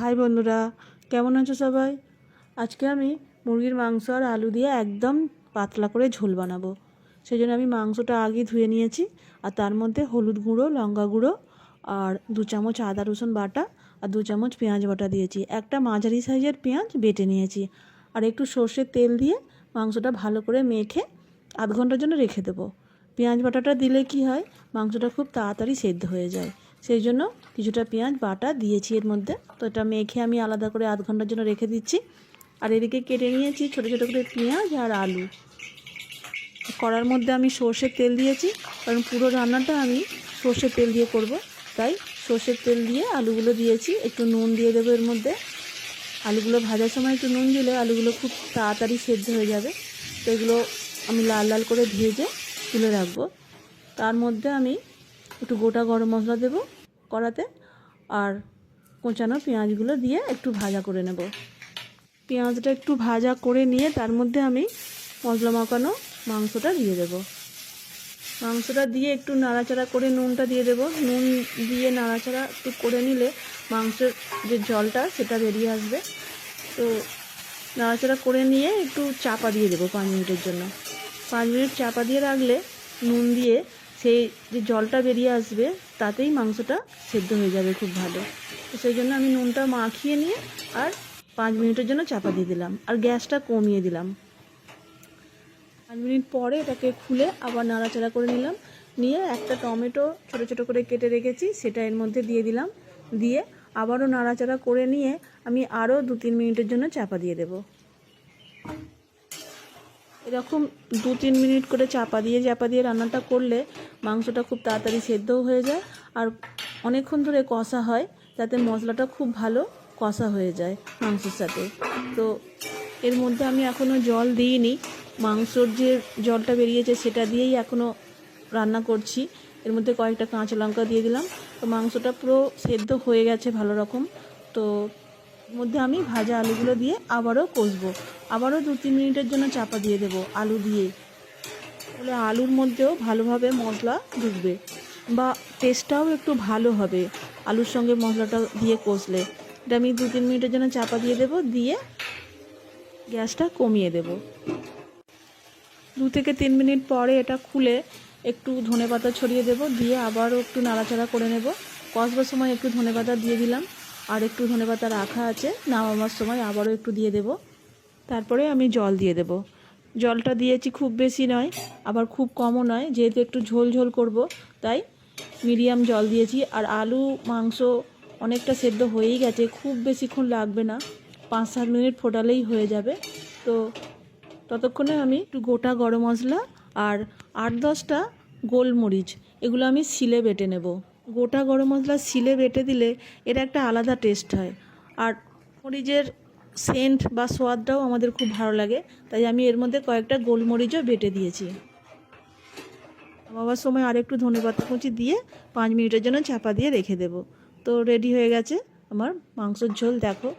High বন্ধুরা, কেমন আছো সবাই? আজকে আমি মুরগির মাংস আর আলু দিয়ে একদম পাতলা করে ঝোল বানাবো। সেই জন্য আমি মাংসটা আগে ধুয়ে নিয়েছি, আর তার মধ্যে হলুদ গুঁড়ো, লঙ্কা গুঁড়ো, আর দু চামচ আদা রসুন বাটা, আর দু চামচ পেঁয়াজ বাটা দিয়েছি। একটা মাঝারি সাইজের পেঁয়াজ বেটে নিয়েছি, আর একটু সর্ষের তেল দিয়ে মাংসটা ভালো করে মেখে আধ ঘণ্টার জন্য রেখে দেবো। পেঁয়াজ বাটাটা দিলে কি হয়, মাংসটা খুব তাড়াতাড়ি সেদ্ধ হয়ে যায়। সেই জন্য কিছুটা পেঁয়াজ বাটা দিয়েছি এর মধ্যে। তো এটা মেখে আমি আলাদা করে আধ ঘণ্টার জন্য রেখে দিচ্ছি। আর এদিকে কেটে নিয়েছি ছোটো ছোটো করে পেঁয়াজ আর আলু। কড়ার মধ্যে আমি সর্ষের তেল দিয়েছি, কারণ পুরো রান্নাটা আমি সর্ষের তেল দিয়ে করব। তাই সর্ষের তেল দিয়ে আলুগুলো দিয়েছি, একটু নুন দিয়ে দেবো এর মধ্যে। আলুগুলো ভাজার সময় একটু নুন দিলে আলুগুলো খুব তাড়াতাড়ি সেদ্ধ হয়ে যাবে। তো এগুলো আমি লাল লাল করে ভেজে তুলে রাখব। তার মধ্যে আমি একটু গোটা গরম মশলা দেবো। কড়াতে আর কোঁচানো পেঁয়াজগুলো দিয়ে একটু ভাজা করে নেব। পেঁয়াজটা একটু ভাজা করে নিয়ে তার মধ্যে আমি মশলা মাখানো মাংসটা দিয়ে দেব। মাংসটা দিয়ে একটু নাড়াচাড়া করে নুনটা দিয়ে দেবো। নুন দিয়ে নাড়াচাড়া একটু করে নিলে মাংসের যে জলটা সেটা বেরিয়ে আসবে। তো নাড়াচাড়া করে নিয়ে একটু চাপা দিয়ে দেবো পাঁচ মিনিটের জন্য। পাঁচ মিনিট চাপা দিয়ে রাখলে নুন দিয়ে সেই যে জলটা বেরিয়ে আসবে, তাতেই মাংসটা সেদ্ধ হয়ে যাবে খুব ভালো। তো সেই জন্য আমি নুনটা মাখিয়ে নিয়ে আর পাঁচ মিনিটের জন্য চাপা দিয়ে দিলাম। আর গ্যাসটা কমিয়ে দিলাম। পাঁচ মিনিট পরে এটাকে খুলে আবার নাড়াচাড়া করে নিলাম। নিয়ে একটা টমেটো ছোটো ছোটো করে কেটে রেখেছি, সেটা এর মধ্যে দিয়ে দিলাম। দিয়ে আবারও নাড়াচাড়া করে নিয়ে আমি আরও দু তিন মিনিটের জন্য চাপা দিয়ে দেবো। এরকম দু তিন মিনিট করে চাপা দিয়ে চাপা দিয়ে রান্নাটা করলে মাংসটা খুব তাড়াতাড়ি সেদ্ধও হয়ে যায় আর অনেকক্ষণ ধরে কষা হয় যাতে মশলাটা খুব ভালো কষা হয়ে যায় মাংসের সাথে। তো এর মধ্যে আমি এখনও জল দিইনি। মাংসর যে জলটা বেরিয়েছে সেটা দিয়েই এখনও রান্না করছি। এর মধ্যে কয়েকটা কাঁচা লঙ্কা দিয়ে দিলাম। তো মাংসটা পুরো সেদ্ধ হয়ে গেছে ভালো রকম। তো মধ্যে আমি ভাজা আলুগুলো দিয়ে আবারও কষবো। আবারও দু তিন মিনিটের জন্য চাপা দিয়ে দেবো আলু দিয়ে। তাহলে আলুর মধ্যেও ভালোভাবে মশলা ঢুকবে বা টেস্টটাও একটু ভালো হবে আলুর সঙ্গে মশলাটা দিয়ে কষলে। এটা আমি দু তিন মিনিটের জন্য চাপা দিয়ে দেবো, দিয়ে গ্যাসটা কমিয়ে দেবো। দু থেকে তিন মিনিট পরে এটা খুলে একটু ধনে পাতা ছড়িয়ে দেবো, দিয়ে আবারও একটু নাড়াচাড়া করে নেব। কষবার সময় একটু ধনে পাতা দিয়ে দিলাম, আর একটু ধনে পাতা রাখা আছে, নামাবার সময় আবারও একটু দিয়ে দেব। তারপরে আমি জল দিয়ে দেব। জলটা দিয়েছি খুব বেশি নয়, আবার খুব কমও নয়, যেহেতু একটু ঝোল ঝোল করব, তাই মিডিয়াম জল দিয়েছি। আর আলু, মাংস অনেকটা সেদ্ধ হয়েই গেছে, খুব বেশিক্ষণ লাগবে না, পাঁচ সাত মিনিট ফোটালেই হয়ে যাবে। তো ততক্ষণে আমি একটু গোটা গরম মশলা আর আট দশটা গোলমরিচ, এগুলো আমি শিলে বেটে নেব। গোটা গরম মশলা শিলে বেটে দিলে এর একটা আলাদা টেস্ট হয়। আর মরিচের সেন্ট বা সোয়াদটাও আমাদের খুব ভালো লাগে, তাই আমি এর মধ্যে কয়েকটা গোলমরিচও বেটে দিয়েছি। বাবার সময় আরেকটু ধনে পাতা কুচি দিয়ে পাঁচ মিনিটের জন্য চাপা দিয়ে রেখে দেব। তো রেডি হয়ে গেছে আমার মাংসর ঝোল, দেখো।